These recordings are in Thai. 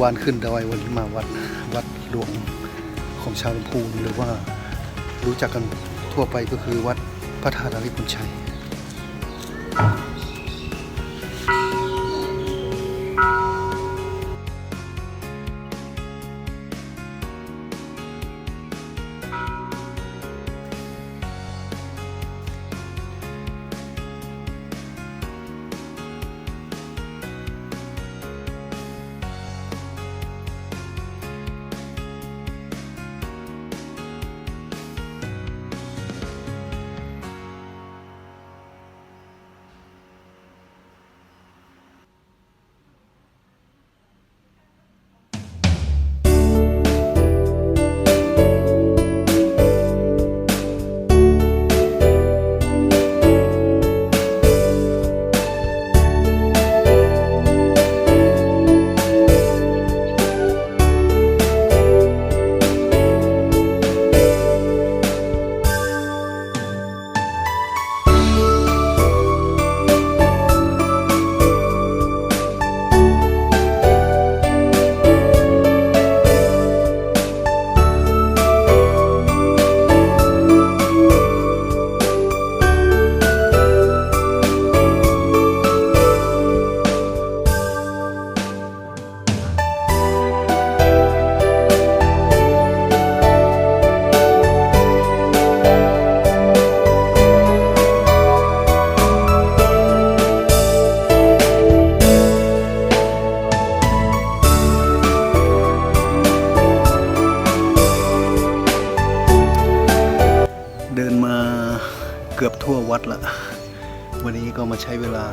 วานขึ้นดอยวันนี้มาวัดวัดหลวงของชาวลำพูนหรือว่ารู้จักกันทั่วไปก็คือวัดพระธาตุอาริพุนชัย ทั่ววัดละ วันนี้ก็มาใช้เวลา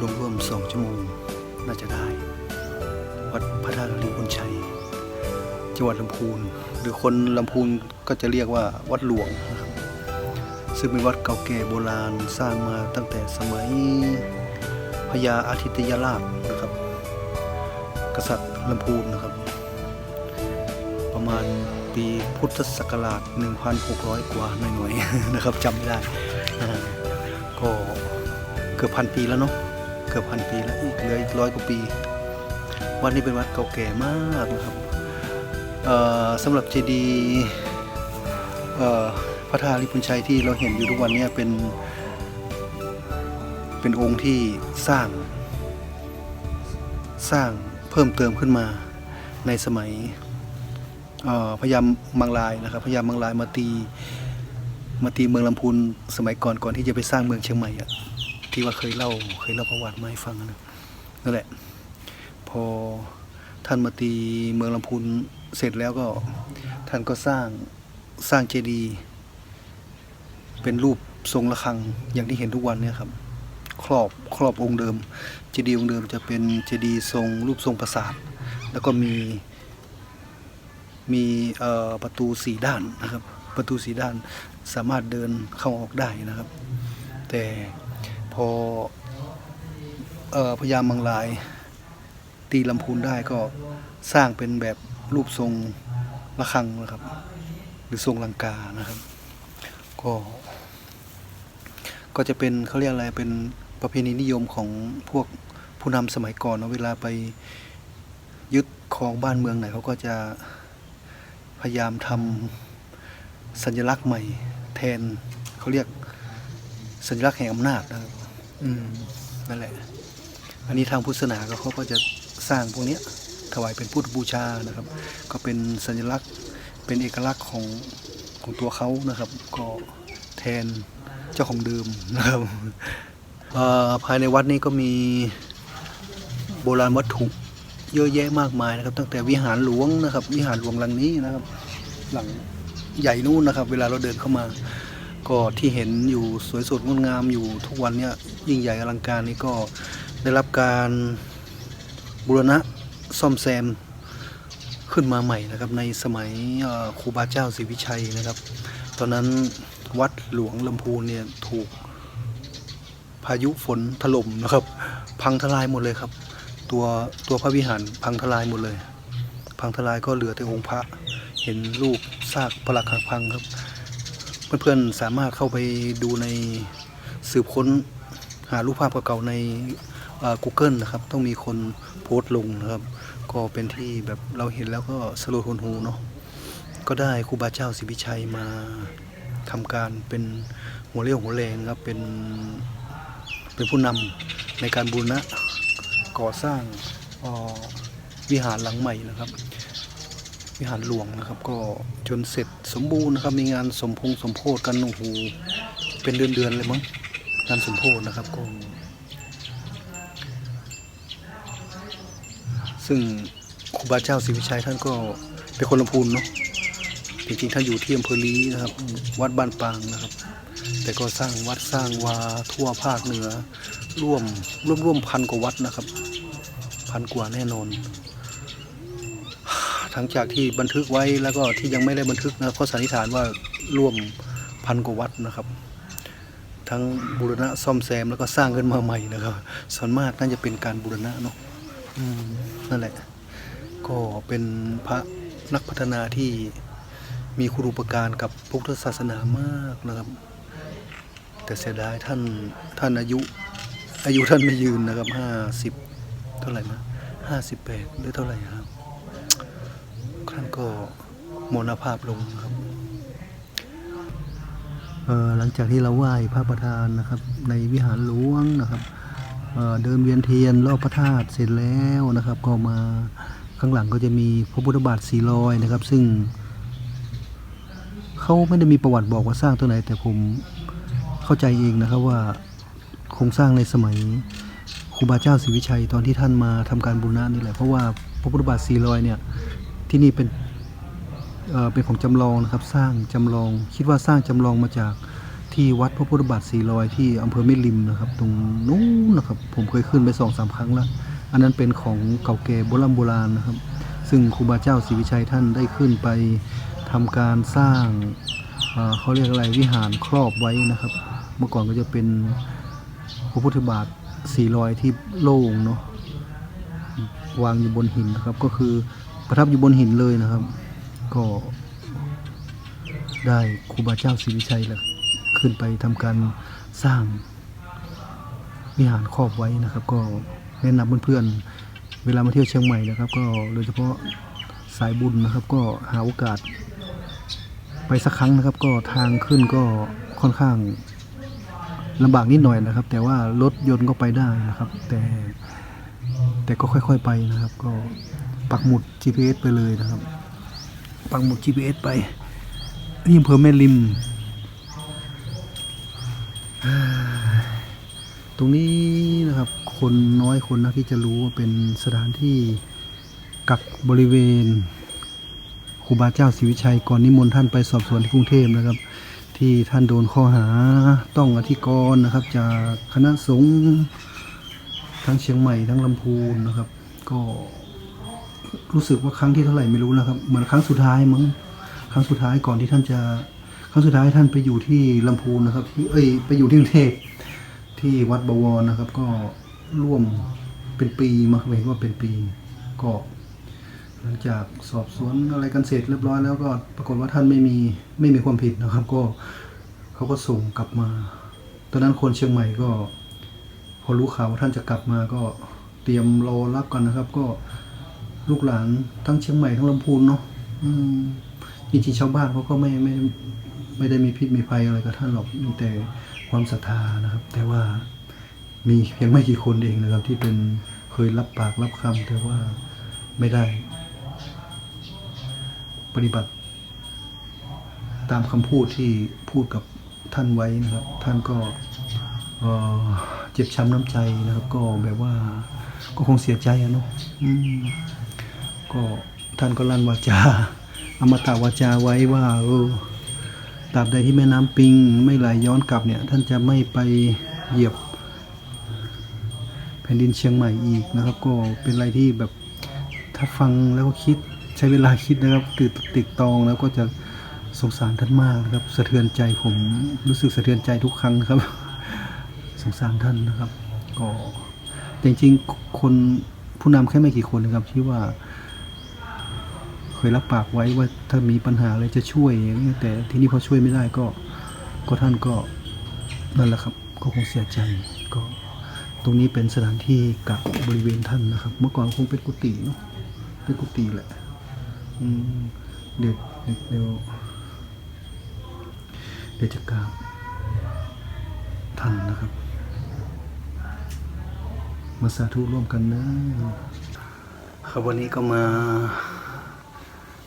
รวมๆสองชั่วโมงน่าจะได้ วัดพระธาตุลิพุนชัย จังหวัดลำพูน หรือคนลำพูนก็จะเรียกว่าวัดหลวงนะครับซึ่งเป็นวัดเก่าแก่โบราณสร้างมาตั้งแต่สมัยพญาอาทิตยราชนะครับ กษัตริย์ลำพูนนะครับ ประมาณ ปีพุทธศักราช 1,600 กว่าหน่อยๆนะครับจำไม่ได้ ก็เกือบพันปีแล้วเนาะเกือบพันปีแล้วอีกเหลืออีกร้อยกว่าปี วัดนี้เป็นวัดเก่าแก่มากนะครับสำหรับเจดีย์พระธาตุลิพุนชัยที่เราเห็นอยู่ทุกวันนี้เป็น เป็นองค์ที่สร้าง สร้างเพิ่มเติมขึ้นมาในสมัย พญายามมังลายนะครับพญายามมังลายมาตีมาตีเมืองลำพูนสมัยก่อนก่อนที่จะไปสร้างเมืองเชียงใหม่อะที่ว่าเคยเล่าเคยเล่าประวัติมาให้ฟังนะนั่นแหละ พอท่านมาตีเมืองลำพูนเสร็จแล้วก็ท่านก็สร้างสร้างเจดีย์เป็นรูปทรงระฆังอย่างที่เห็นทุกวันเนี่ยครับ ครอบครอบองค์เดิม เจดีย์องค์เดิมจะเป็นเจดีย์ทรงรูปทรงปราสาท แล้วก็มี มีประตูสีด้านนะครับ ประตูสีด้านสามารถเดินเข้าออกได้นะครับ แต่พออพญามังลายตีลำพูนได้ก็สร้างเป็นแบบรูปทรงระฆังนะครับ หรือทรงลังกานะครับ ก็ก็จะเป็นเขาเรียกอะไรเป็นประเพณีนิยมของพวกผู้นำสมัยก่อนเนอะเวลาไปยึดครองบ้านเมืองไหนเขาก็จะ พยายามทำสัญลักษณ์ใหม่ แทนเขาเรียกสัญลักษณ์แห่งอำนาจนะครับอืมนั่นแหละ อันนี้ทางพุทธศาสนาก็เขาก็จะสร้างพวกเนี้ยถวายเป็นพุทธบูชานะครับ ก็เป็นสัญลักษณ์เป็นเอกลักษณ์ของของตัวเขานะครับ ก็แทนเจ้าของเดิมนะครับภายในวัดนี้ก็มีโบราณวัตถุ เยอะแยะมากมายนะครับ ตั้งแต่วิหารหลวงนะครับ วิหารหลวงหลังนี้นะครับ หลังใหญ่นู่นนะครับ เวลาเราเดินเข้ามา ก็ที่เห็นอยู่สวยสดงดงามอยู่ทุกวันเนี่ยยิ่งใหญ่อลังการนี้ก็ได้รับการบูรณะซ่อมแซมขึ้นมาใหม่นะครับ ในสมัยครูบาเจ้าศรีวิชัยนะครับ ตอนนั้นวัดหลวงลำพูนเนี่ยถูกพายุฝนถล่มนะครับ พังทลายหมดเลยครับ ตัวตัวพระวิหารพังทลายหมดเลย พังทลายก็เหลือแต่องค์พระ เห็นรูปซากปรักหักพังครับเพื่อนๆสามารถเข้าไปดูในสืบค้นหารูปภาพเก่าๆใน Google นะครับ ต้องมีคนโพสต์ลงนะครับ ก็เป็นที่แบบเราเห็นแล้วก็สโลดหนหูเนาะก็ได้ครูบาเจ้าศรีวิชัยมาทำการเป็นหัวเรี่ยวหัวแรงครับเป็นเป็นผู้นำในการบูรณะ ก่อสร้างวิหารหลังใหม่นะครับ วิหารหลวงนะครับ ก็จนเสร็จสมบูรณ์นะครับ มีงานสมพงสมโพธกันโอ้โหเป็นเดือนๆเลยมั้งงานสมโพธนะครับก็ซึ่งครูบาเจ้าศรีวิชัยท่านก็เป็นคนลำพูนเนาะ จริงๆท่าอยู่ที่อำเภอลีนะครับ วัดบ้านปางนะครับ แต่ก็สร้างวัดสร้างวาทั่วภาคเหนือร่วมร่วมร่วมพันกว่าวัดนะครับ พันกว่าแน่นอนทั้งจากที่บันทึกไว้แล้วก็ที่ยังไม่ได้บันทึกนะครับก็สันนิษฐานว่าร่วมพันกว่าวัดนะครับ ทั้งบูรณะซ่อมแซมแล้วก็สร้างขึ้นมาใหม่นะครับส่วนมากน่าจะเป็นการบูรณะเนาะนั่นแหละ ก็เป็นพระนักพัฒนาที่ มีคุณูปการกับพุทธศาสนามากนะครับ แต่เสียดายท่านท่านอายุ อายุท่านไม่ยืนนะครับห้าสิบเท่าไหร่นะห้าสิบแปดหรือเท่าไหร่ครับท่านก็มรณภาพลงครับหลังจากที่เราไหว้พระประธานนะครับ ในวิหารหลวงนะครับเเดินเวียนเทียนรอบพระธาตุเสร็จแล้วนะครับ ก็มาข้างหลังก็จะมีพระพุทธบาทสีลอยนะครับ ซึ่ง เขาไม่ได้มีประวัติบอกว่าสร้างตัวไหน แต่ผมเข้าใจเองนะครับว่าโครงสร้างในสมัยครูบาเจ้าศรีวิชัยตอนที่ท่านมาทำการบูรณะนี่แหละเพราะว่าพระพุทธบาทสี่ลอยเนี่ยที่นี่เป็นเเป็นของจำลองนะครับสร้างจำลอง คิดว่าสร้างจำลองมาจากที่วัดพระพุทธบาทสี่ลอยที่อำเภอแม่ริมนะครับ ตรงนู้นนะครับผมเคยขึ้นไปสองสามครั้งแล้วอันนั้นเป็นของเก่าแก่โบราณโบราณนะครับ ซึ่งครูบาเจ้าศรีวิชัยท่านได้ขึ้นไป ทำการสร้างเขาเรียกอะไรวิหารครอบไว้นะครับ เมื่อก่อนก็จะเป็นพระพุทธบาทสีลอยที่โล่งเนาะวางอยู่บนหินนะครับ ก็คือประทับอยู่บนหินเลยนะครับ ก็ได้ครูบาเจ้าศรีวิชัยแหละขึ้นไปทำการสร้างวิหารครอบไว้นะครับ ก็แนะนำเพื่อนๆเวลามาเที่ยวเชียงใหม่นะครับ ก็โดยเฉพาะสายบุญนะครับ ก็หาโอกาส ไปสักครั้งนะครับ ก็ทางขึ้นก็ค่อนข้างลำบากนิดหน่อยนะครับ แต่ว่ารถยนต์ก็ไปได้นะครับ แต่แต่ก็ค่อย ๆไปนะครับ ก็ปักหมุด GPS ไปเลยนะครับ ปักหมุด GPS ไปที่อำเภอแม่ริม ตรงนี้นะครับ คนน้อยคนนะที่จะรู้ว่าเป็นสถานที่กักบริเวณ รูบาเจ้าศรีวิชัยก่อนนิมนต์ท่านไปสอบสวนที่กรุงเทพนะครับ ที่ท่านโดนข้อหาต้องอธิกรณ์นะครับ จากคณะสงฆ์ทั้งเชียงใหม่ทั้งลำพูนนะครับ ก็รู้สึกว่าครั้งที่เท่าไหร่ไม่รู้นะครับ เหมือนครั้งสุดท้ายมั้งครั้งสุดท้ายก่อนที่ท่านจะครั้งสุดท้ายท่านไปอยู่ที่ลำพูนนะครับ ที่เอ้ยไปอยู่ที่กรุงเทพที่วัดบวรนะครับ ก็ร่วมเป็นปีมาเห็นว่าเป็นปีก็ หลังจากสอบสวนอะไรกันเสร็จเรียบร้อยแล้วก็ปรากฏว่าท่านไม่มีไม่มีความผิดนะครับ ก็เขาก็ส่งกลับมา ตอนนั้นคนเชียงใหม่ก็ พอรู้ข่าวว่าท่านจะกลับมาก็เตรียมรอรับกันนะครับ ก็ลูกหลานทั้งเชียงใหม่ทั้งลำพูนเนาะจริงๆชาวบ้านเขาก็ไม่ไม่ไม่ได้มีพิษมีภัยอะไรกับท่านหรอกมีแต่ความศรัทธานะครับ แต่ว่ามีเพียงไม่กี่คนเองนะครับ ที่เป็นเคยรับปากรับคำแต่ว่าไม่ได้ ปฏิบัติ ตามคำพูดที่พูดกับท่านไว้นะครับ ท่านก็เจ็บช้ำน้ำใจนะครับ ก็แบบว่าก็คงเสียใจอะเนาะก็ท่านก็ลั่นวาจาอมตะวาจาไว้ว่าเออตราบใดที่แม่น้ำปิง ไม่ไหลย้อนกลับเนี่ย ท่านจะไม่ไปเหยียบ แผ่นดินเชียงใหม่อีกนะครับ ก็เป็นอะไรที่แบบถ้าฟังแล้วก็คิด ช้เวลาคิดนะครับติดติดตองแล้วก็จะสงสารท่านมากนะครับ สะเทือนใจผมรู้สึกสะเทือนใจทุกครั้งครับ สงสารท่านนะครับ ก็จริงๆคนผู้นำแค่ไม่กี่คนนะครับที่ว่า เคยรับปากไว้ว่าถ้ามีปัญหาอะไรจะช่วยอย่างเงี้แต่ที่นี่พอช่วยไม่ได้ก็ก็ท่านก็นั่นแหละครับ ก็คงเสียใจก็ ตรงนี้เป็นสถานที่กักบริเวณท่านนะครับ เมื่อก่อนคงเป็นกุฏิเนาะเป็นกุฏิแหละ ดี๋ยวเดี๋ยวเดี๋ยวเดี๋ยวจะกราบท่านนะครับ มาสาธุร่วมกันนะครับวันนี้ก็มา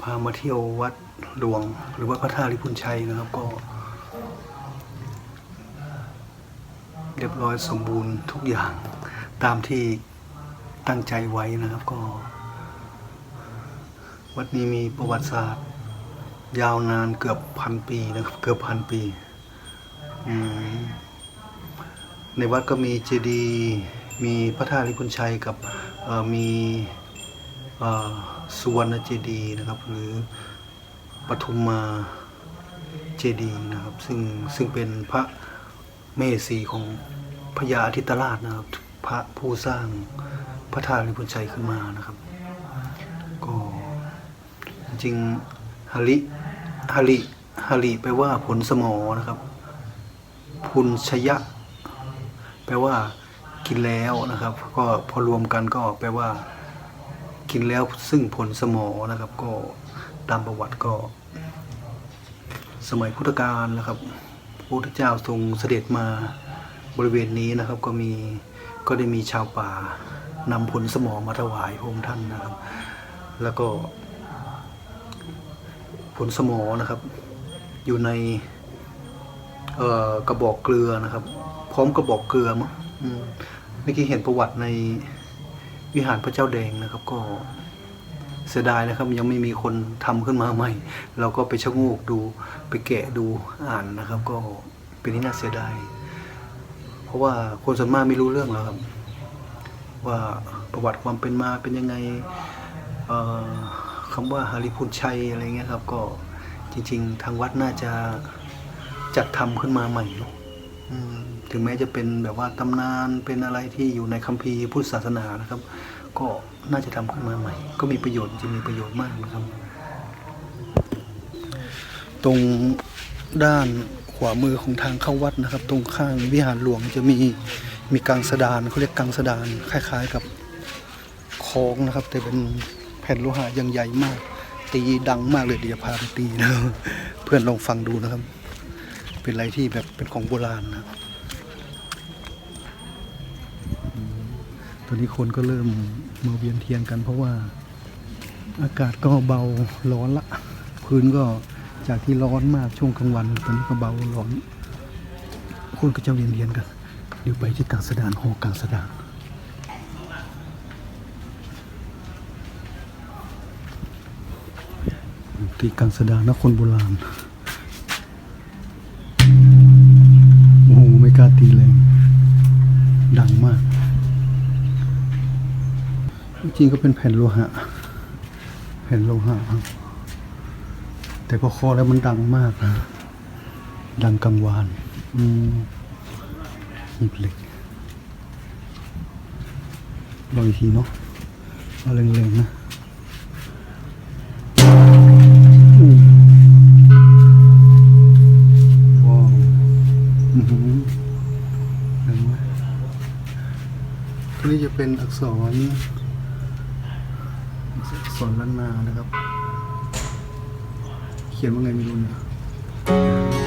พามาเที่ยววัดหลวง หรือว่าพระธาตุลิพุนชัยนะครับก็ เรียบร้อยสมบูรณ์ทุกอย่างตามที่ตั้งใจไว้นะครับก็ วัดนี้มีประวัติศาสตร์ ยาวนานเกือบพันปีนะครับ เกือบพันปีในวัดก็มีเจดีย์มีพระธาตุลิพุนชัยกับมีสุวรรณเจดีย์นะครับ หรือปทุมมาเจดีย์นะครับ ซึ่งซึ่งเป็นพระเมสีของพญาอาทิตราชนะครับ พระผู้สร้างพระธาตุลิพุนชัยขึ้นมานะครับ จริงฮาริฮาริฮาริแปลว่าผลสมอนะครับ พุนชยะ แปลว่า กินแล้วนะครับ ก็พอรวมกันก็แปลว่า กินแล้วซึ่งผลสมอนะครับ ก็ตามประวัติก็ สมัยพุทธกาลนะครับพระพุทธเจ้าทรงเสด็จมาบริเวณนี้นะครับ ก็มีก็ได้มีชาวป่านำผลสมอมาถวายพระองค์ท่านนะครับ แล้วก็ ผลสมอนะครับ อยู่ในกระบอกเกลือนะครับ พร้อมกระบอกเกลือมั้งเมื่อกี้เห็นประวัติในวิหารพระเจ้าแดงนะครับ ก็เสียดายนะครับ ยังไม่มีคนทำขึ้นมาใหม่ เราก็ไปชะโงกดูไปแกะดูอ่านนะครับ ก็เป็นที่น่าเสียดายเพราะว่าคนส่วนมากไม่รู้เรื่องแล้วครับ ว่าประวัติความเป็นมาเป็นยังไงเอ่อ คำว่าฮาริพุนชัยอะไรเงี้ยครับ ก็จริง ๆ ทางวัดน่าจะจัดทำขึ้นมาใหม่เนอะถึงแม้จะเป็นแบบว่าตำนานเป็นอะไรที่อยู่ในคัมภีร์พุทธศาสนานะครับ ก็น่าจะทำขึ้นมาใหม่ ก็มีประโยชน์จะมีประโยชน์มากนะครับ ตรงด้านขวามือของทางเข้าวัดนะครับ ตรงข้างวิหารหลวงจะมีมีกังสดานเขาเรียกกังสดานคล้าย ๆกับคล้องนะครับ แต่เป็น แผ่นโลหะยังใหญ่มาก ตีดังมากเลยเดี๋ยวพาไปตีนะเพื่อนลองฟังดูนะครับ เป็นอะไรที่แบบเป็นของโบราณนะตอนนี้คนก็เริ่มมาเวียนเทียนกัน เพราะว่าอากาศก็เบาร้อนละ พื้นก็จากที่ร้อนมากช่วงกลางวันตอนนี้ก็เบาร้อน คนก็จะเวียนเทียนกัน เดี๋ยวไปที่กลางสะดานหอกลางสะดาน ที่กังสดานคนโบราณ โอ้โห ไม่กล้าตีแรง ดังมาก จริงๆก็เป็นแผ่นโลหะ แผ่นโลหะครับ แต่พอคอแล้วมันดังมากนะดังกังวานอืมหีบเหล็กลองอีกทีเนาะเอาเล็งๆนะ นี้จะเป็นอักษรอักษรล้านนานะครับ เขียนว่าไงไม่รู้เนี่ย